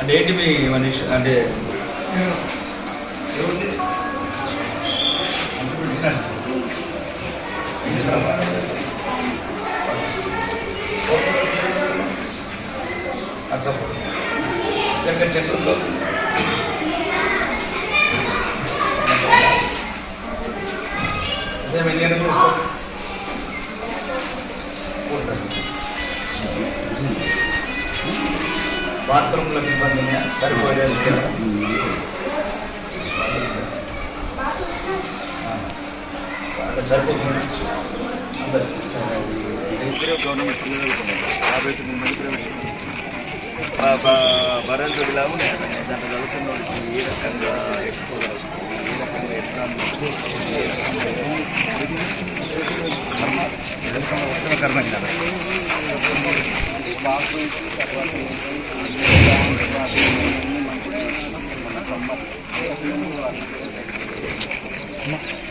అంటే ఏంటి మీ మనీష్? అంటే చెట్లలో అదే ఎన్ని గంటలకు వస్తారు బాత్రూంలకు ఇబ్బంది సరిపోలేదు అక్కడ సరిపోతుంది. అందరు. గవర్నమెంట్ యాభై తొమ్మిది మంది బరెల్ ఇలా ఉన్నాయి. దాంట్లో చదువుకున్న వాళ్ళకి ఏ రకంగా ఎక్స్పోజర్ వస్తుంది? ఏ రకంగా ఎట్లా ఏ రకంగా కర్మ కదా సార్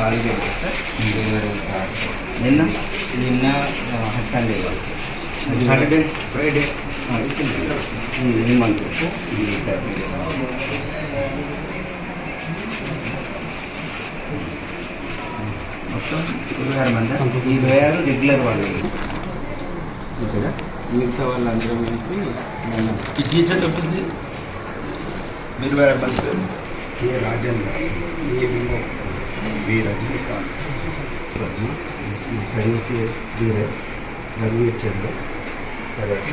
ఈరోజు చేయాలి సార్ డెలివరీ కార్డ్ నిన్న నిన్న సండే సార్ సాటర్డే ఫ్రైడే ఈ మంత్ సార్ సార్ మొత్తం ఇరవై ఆరు మంది ఇరవై ఆరు రెగ్యులర్ వాళ్ళు ఓకేగా మిగతా వాళ్ళందరం కలిపి ఈ టీచర్ చెప్తుంది మీరు వేరే మంది ఏ రాజేంద్ర ఏ వినో వి రజనీకాంత్ ప్రణీత్ ధీరజ్ రఘువీర్ చంద్ర తర్వాత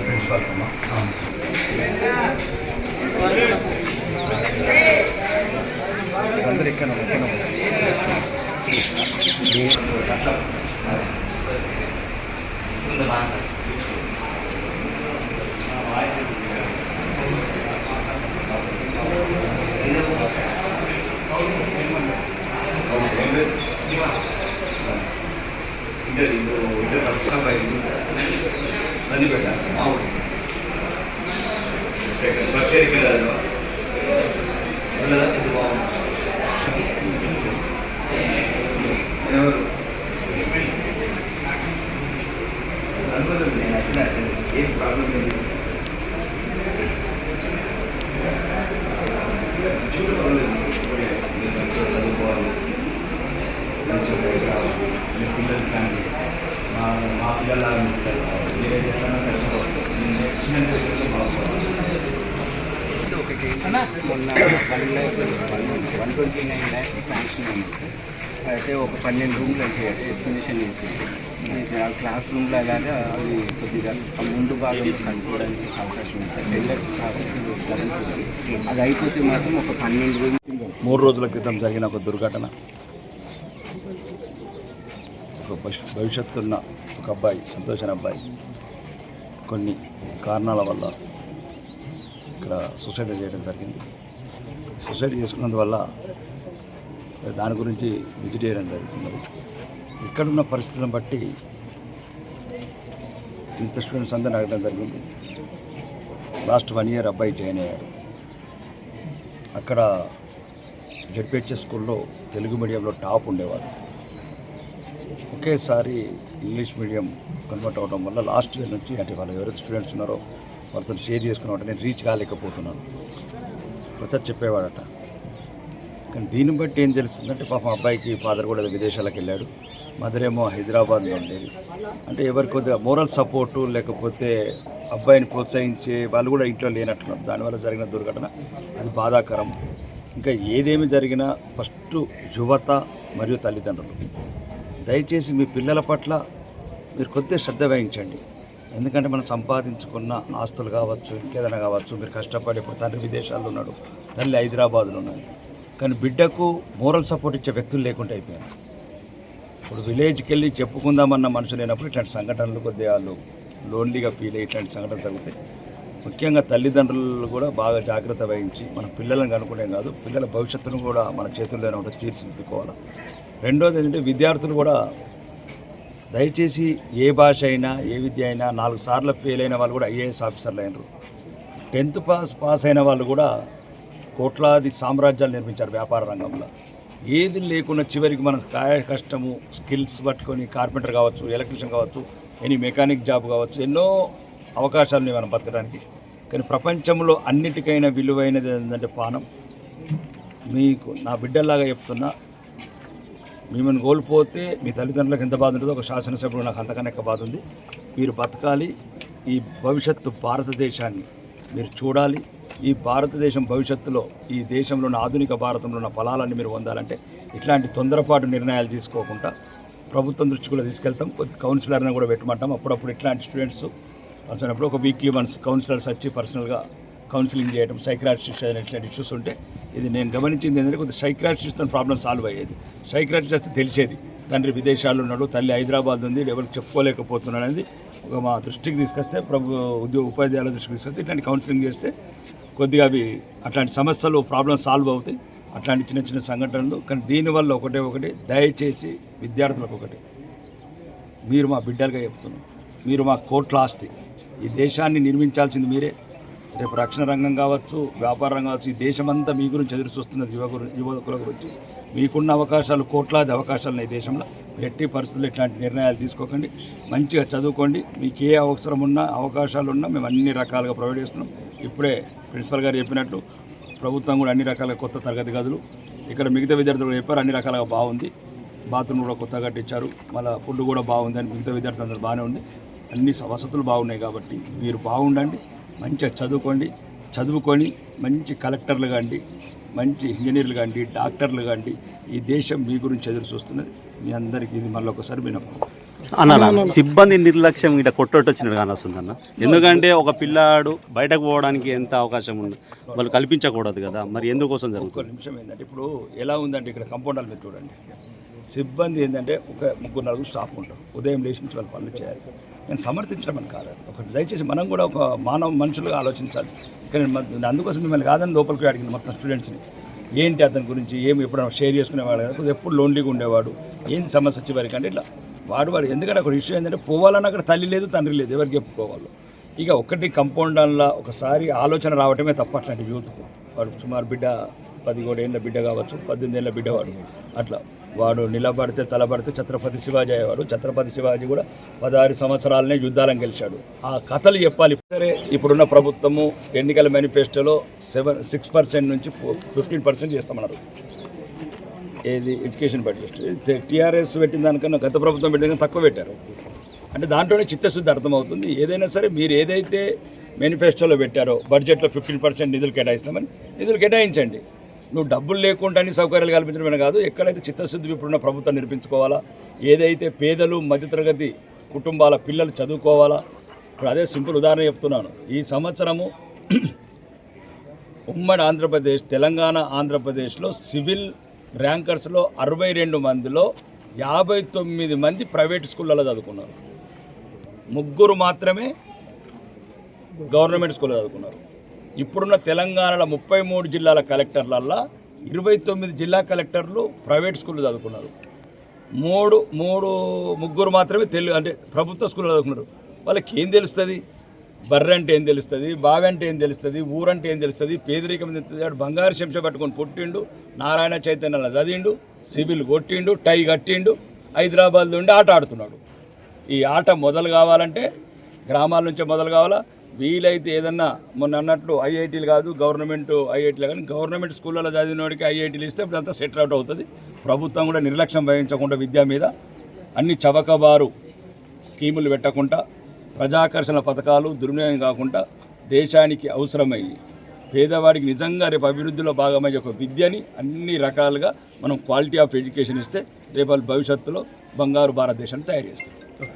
ప్రిన్సిపాల్ ఇక్కడ ఇక్కడ ఇంటర్ ఇంటర్ నన్ను పెట్టా సెకండ్ ఫస్ట్ ఇయర్ ఇక్కడ చదివా ఉన్నదా ఇది బాగుంది ఎవరు అనుకోలేదు నేను అట్లా ఏం ప్రాబ్లం లేదు చూడు పర్వాలేదు మీరు మంచిగా చదువుకోవాలి మంచిగా బయట రావాలి మీ పిల్లలు కానీ మా మా పిల్లల మీ పిల్లలు కావాలి మీరు ఎట్లన్నా కలుసుకోవాలి నేను ఎక్స్పెరిమెంట్ చేసేస్తే బాగుంటుంది మొన్న one lakh one twenty nine lakhs sanction అయింది సార్ అయితే ఒక పన్నెండు రూమ్లు అయితే ఎస్టిమేషన్ చేసి ఆ క్లాస్ రూమ్లో అలాగా అవి కొద్దిగా ముందు భాగంలో కనుక్కోవడానికి అవకాశం ఉంది. సార్ టెండర్స్ ప్రాసెస్ జరుగుతుంది అది అయిపోతే మాత్రం ఒక పన్నెండు రూమ్ మూడు రోజుల క్రితం జరిగిన ఒక దుర్ఘటన. ఒక భవిష్యత్తున్న ఒక అబ్బాయి సంతోష్ అబ్బాయి. కొన్ని కారణాల వల్ల ఇక్కడ సూసైడ్ చేయడం జరిగింది. సూసైడ్ చేసుకున్నందువల్ల దాని గురించి విజిట్ చేయడం జరుగుతున్నది. ఇక్కడున్న పరిస్థితులను బట్టి ఇంత స్టూడెంట్స్ అందరిని అడగడం జరిగింది. లాస్ట్ వన్ ఇయర్ అబ్బాయి జాయిన్ అయ్యారు. అక్కడ జడ్పిహెచ్ఎస్ స్కూల్లో తెలుగు మీడియంలో టాప్ ఉండేవారు. ఒకేసారి ఇంగ్లీష్ మీడియం కన్వర్ట్ అవడం వల్ల లాస్ట్ ఇయర్ నుంచి అంటే వాళ్ళు ఎవరైతే స్టూడెంట్స్ ఉన్నారో వాళ్ళతో షేర్ చేసుకున్న నేను రీచ్ కాలేకపోతున్నాను. ప్రసాద్ చెప్పేవాడట. కానీ దీన్ని బట్టి ఏం తెలుస్తుందంటే పాప అబ్బాయికి ఫాదర్ కూడా విదేశాలకు వెళ్ళాడు. మదర్ ఏమో హైదరాబాద్లో ఉండేది. అంటే ఎవరి కొద్దిగా మోరల్ సపోర్టు లేకపోతే అబ్బాయిని ప్రోత్సహించే వాళ్ళు కూడా ఇంట్లో లేనట్టున్నారు. దానివల్ల జరిగిన దుర్ఘటన అది బాధాకరం. ఇంకా ఏదేమి జరిగినా ఫస్ట్ యువత మరియు తల్లిదండ్రులు. దయచేసి మీ పిల్లల పట్ల మీరు కొద్దిగా శ్రద్ధ వహించండి. ఎందుకంటే మనం సంపాదించుకున్న ఆస్తులు కావచ్చు ఇంకేదైనా కావచ్చు మీరు కష్టపడి ఇప్పుడు తండ్రి విదేశాల్లో ఉన్నాడు తల్లి హైదరాబాద్లో ఉన్నాడు కానీ బిడ్డకు మోరల్ సపోర్ట్ ఇచ్చే వ్యక్తులు లేకుండా అయిపోయారు. ఇప్పుడు విలేజ్కి వెళ్ళి చెప్పుకుందామన్న మనుషులు లేనప్పుడు ఇట్లాంటి సంఘటనలు కొద్దిగా వాళ్ళు లోన్లీగా ఫీల్ అయ్యి ఇట్లాంటి సంఘటనలు జరుగుతాయి. ముఖ్యంగా తల్లిదండ్రులు కూడా బాగా జాగ్రత్త వహించి మన పిల్లలను కనుక్కునే కాదు పిల్లల భవిష్యత్తును కూడా మన చేతుల్లోనే ఉంటుంది తీర్చిదిద్దుకోవాలి. రెండోది ఏంటంటే విద్యార్థులు కూడా దయచేసి ఏ భాష అయినా ఏ విద్య అయినా నాలుగు సార్లు ఫెయిల్ అయిన వాళ్ళు కూడా ఐఏఎస్ ఆఫీసర్లు అయినారు. టెన్త్ పాస్ పాస్ అయిన వాళ్ళు కూడా కోట్లాది సామ్రాజ్యాలు నిర్మించారు వ్యాపార రంగంలో. ఏది లేకుండా చివరికి మన కాయ కష్టము స్కిల్స్ పట్టుకొని కార్పెంటర్ కావచ్చు ఎలక్ట్రీషియన్ కావచ్చు ఎనీ మెకానిక్ జాబ్ కావచ్చు ఎన్నో అవకాశాలు ఉన్నాయి మనం బతకడానికి. కానీ ప్రపంచంలో అన్నిటికైనా విలువైనది ఏంటంటే పానం. మీకు నా బిడ్డల్లాగా చెప్తున్నా మిమ్మల్ని కోల్పోతే మీ తల్లిదండ్రులకు ఎంత బాధ ఉంటుందో ఒక శాసనసభ్యుడు నాకు అంతకన్నా ఎక్కువ బాధ ఉంది. మీరు బతకాలి. ఈ భవిష్యత్తు భారతదేశాన్ని మీరు చూడాలి. ఈ భారతదేశం భవిష్యత్తులో ఈ దేశంలో ఉన్న ఆధునిక భారతంలో ఉన్న ఫలాలన్నీ మీరు పొందాలంటే ఇట్లాంటి తొందరపాటు నిర్ణయాలు తీసుకోకుండా ప్రభుత్వం దృష్టి కూడా తీసుకెళ్తాం. కొద్ది కౌన్సిలర్ని కూడా పెట్టమంటాం. అప్పుడప్పుడు ఇట్లాంటి స్టూడెంట్స్ వచ్చినప్పుడు ఒక వీక్లీ వన్స్ కౌన్సిలర్స్ వచ్చి పర్సనల్గా కౌన్సిలింగ్ చేయడం సైక్రాటిస్ట్ ఇట్లాంటి ఇష్యూస్ ఉంటే ఇది నేను గమనించింది ఏంటంటే కొంత సైక్రాటిస్ట్తో ప్రాబ్లం సాల్వ్ అయ్యేది. సైక్రాటిస్ట్ వస్తే తెలిసేది. తండ్రి విదేశాల్లో ఉన్నాడు తల్లి హైదరాబాద్ ఉంది ఎవరికి చెప్పుకోలేకపోతున్నాడు అనేది ఒక మా దృష్టికి తీసుకొస్తే ప్రభు ఉద్యోగ ఉపాధ్యాయుల దృష్టికి తీసుకొస్తే ఇట్లాంటి కౌన్సిలింగ్ చేస్తే కొద్దిగా అవి అట్లాంటి సమస్యలు ప్రాబ్లం సాల్వ్ అవుతాయి. అట్లాంటి చిన్న చిన్న సంఘటనలు కానీ దీనివల్ల ఒకటే ఒకటి దయచేసి విద్యార్థులకు ఒకటి. మీరు మా బిడ్డలుగా చెప్తున్నాం. మీరు మా కోట్ల ఆస్తి. ఈ దేశాన్ని నిర్మించాల్సింది మీరే. రేపు రక్షణ రంగం కావచ్చు వ్యాపార రంగం కావచ్చు ఈ దేశమంతా మీ గురించి ఎదురు చూస్తున్నది యువ గురి- యువకుల గురించి మీకున్న అవకాశాలు కోట్లాది అవకాశాలు ఉన్నాయి ఈ దేశంలో. ఎట్టి పరిస్థితులు ఇట్లాంటి నిర్ణయాలు తీసుకోకండి. మంచిగా చదువుకోండి. మీకు ఏ అవసరం ఉన్నా అవకాశాలు ఉన్నా మేము అన్ని రకాలుగా ప్రొవైడ్ చేస్తున్నాం. ఇప్పుడే ప్రిన్సిపల్ గారు చెప్పినట్టు ప్రభుత్వం కూడా అన్ని రకాల కొత్త తరగతి గదులు ఇక్కడ మిగతా విద్యార్థులు చెప్పారు అన్ని రకాలుగా బాగుంది. బాత్రూమ్ కూడా కొత్తగా కట్టించారు. మళ్ళీ ఫుడ్ కూడా బాగుంది అని మిగతా విద్యార్థులు అందరూ బాగానే ఉంది. అన్ని స- వసతులు బాగున్నాయి కాబట్టి మీరు బాగుండండి. మంచిగా చదువుకోండి చదువుకొని మంచి కలెక్టర్లు కాండి మంచి ఇంజనీర్లు కాండి డాక్టర్లు కాండి ఈ దేశం మీ గురించి ఎదురు చూస్తున్నది. మీ అందరికీ ఇది మళ్ళీ ఒకసారి వినపం. అన్న సిబ్బంది నిర్లక్ష్యం ఇట్లా కొట్టొట్టు వచ్చినట్టు కానొస్తుంది అన్న. ఎందుకంటే ఒక పిల్లాడు బయటకు పోవడానికి ఎంత అవకాశం ఉంది? వాళ్ళు కల్పించకూడదు కదా. మరి ఎందుకోసం జరుగుతుంది? నిమిషం ఏంటంటే ఇప్పుడు ఎలా ఉందంటే ఇక్కడ కంపౌండర్ మీరు చూడండి. సిబ్బంది ఏంటంటే ఒక ముగ్గురు నలుగురు స్టాఫ్ ఉంటారు. ఉదయం లేచి నుంచి వాళ్ళు పనులు చేయాలి. నేను సమర్థించడం కాదు. ఒక దయచేసి మనం కూడా ఒక మానవ మనుషులుగా ఆలోచించాలి. ఇక్కడ అందుకోసం మిమ్మల్ని కాదని లోపలికి అడిగింది మొత్తం స్టూడెంట్స్ని. ఏంటి అతని గురించి? ఏమి ఎప్పుడైనా షేర్ చేసుకునేవాడు కదా ఎప్పుడు లోన్లీగా ఉండేవాడు? ఏంటి సమస్య చివరికి అంటే ఇట్లా వాడు వాడు ఎందుకంటే అక్కడ ఇష్యూ ఏంటంటే పోవాలన్నా అక్కడ తల్లి లేదు తండ్రి లేదు ఎవరికి చెప్పుకోవాలి ఇక ఒకటి కంపౌండర్లా ఒకసారి ఆలోచన రావటమే తప్ప అట్లాంటి యూత్కు వాడు సుమారు బిడ్డ పదిహేడేళ్ళ బిడ్డ కావచ్చు పద్దెనిమిది ఏళ్ళ బిడ్డ వాడు అట్లా వాడు నిలబడితే తలబడితే ఛత్రపతి శివాజీ అయ్యేవాడు. ఛత్రపతి శివాజీ కూడా పదహారు సంవత్సరాలనే యుద్ధాలను గెలిచాడు. ఆ కథలు చెప్పాలి. సరే ఇప్పుడున్న ప్రభుత్వము ఎన్నికల మేనిఫెస్టోలో సెవెన్ సిక్స్ పర్సెంట్ నుంచి ఫిఫ్టీన్ పర్సెంట్ చేస్తామన్నారు. ఏది? Education budget. టీఆర్ఎస్ పెట్టిన దానికన్నా గత ప్రభుత్వం పెట్టిన తక్కువ పెట్టారు. అంటే దాంట్లోనే చిత్తశుద్ధి అర్థమవుతుంది. ఏదైనా సరే మీరు ఏదైతే మేనిఫెస్టోలో పెట్టారో బడ్జెట్లో ఫిఫ్టీన్ పర్సెంట్ నిధులు కేటాయిస్తామని నిధులు కేటాయించండి. నువ్వు డబ్బులు లేకుండా అన్ని సౌకర్యాలు కల్పించడమే కాదు ఎక్కడైతే చిత్తశుద్ధి ఇప్పుడున్న ప్రభుత్వం నిర్మించుకోవాలా ఏదైతే పేదలు మధ్యతరగతి కుటుంబాల పిల్లలు చదువుకోవాలా ఇప్పుడు అదే సింపుల్ ఉదాహరణ చెప్తున్నాను. ఈ సంవత్సరము ఉమ్మడి ఆంధ్రప్రదేశ్ తెలంగాణ ఆంధ్రప్రదేశ్లో సివిల్ ర్యాంకర్స్లో అరవై రెండు మందిలో యాభై తొమ్మిది మంది ప్రైవేట్ స్కూళ్ళలో చదువుకున్నారు. ముగ్గురు మాత్రమే గవర్నమెంట్ స్కూల్లో చదువుకున్నారు. ఇప్పుడున్న తెలంగాణలో ముప్పై మూడు జిల్లాల కలెక్టర్లల్లో ఇరవై తొమ్మిది జిల్లా కలెక్టర్లు ప్రైవేట్ స్కూల్లో చదువుకున్నారు. మూడు మూడు ముగ్గురు మాత్రమే తెలుగు అంటే ప్రభుత్వ స్కూల్లో చదువుకున్నారు. వాళ్ళకి ఏం తెలుస్తుంది? బర్రె అంటే ఏం తెలుస్తుంది? బావి అంటే ఏం తెలుస్తుంది? ఊరంటే ఏం తెలుస్తుంది? పేదరికం తెలుస్తుంది? బంగారు శంష పట్టుకొని పుట్టిండు నారాయణ చైతన్యాల చదివిండు సివిల్ కొట్టిండు టై కట్టిండు హైదరాబాద్ నుండి ఆట ఆడుతున్నాడు. ఈ ఆట మొదలు కావాలంటే గ్రామాల నుంచే మొదలు కావాలా? వీలైతే ఏదన్నా మొన్న అన్నట్లు ఐఐటీలు కాదు గవర్నమెంట్ ఐఐటీలు కానీ గవర్నమెంట్ స్కూళ్ళలో చదివిన వాడికి ఐఐటీలు ఇస్తే ఇదంతా సెటిల్ అవుట్ అవుతుంది. ప్రభుత్వం కూడా నిర్లక్ష్యం వహించకుండా విద్య మీద అన్ని చవకబారు స్కీములు పెట్టకుండా ప్రజాకర్షణ పథకాలు దుర్వినియోగం కాకుండా దేశానికి అవసరమయ్యి పేదవాడికి నిజంగా రేపు అభివృద్ధిలో భాగమయ్యే ఒక విద్యని అన్ని రకాలుగా మనం క్వాలిటీ ఆఫ్ ఎడ్యుకేషన్ ఇస్తే రేపు భవిష్యత్తులో బంగారు భారతదేశాన్ని తయారు చేస్తాం.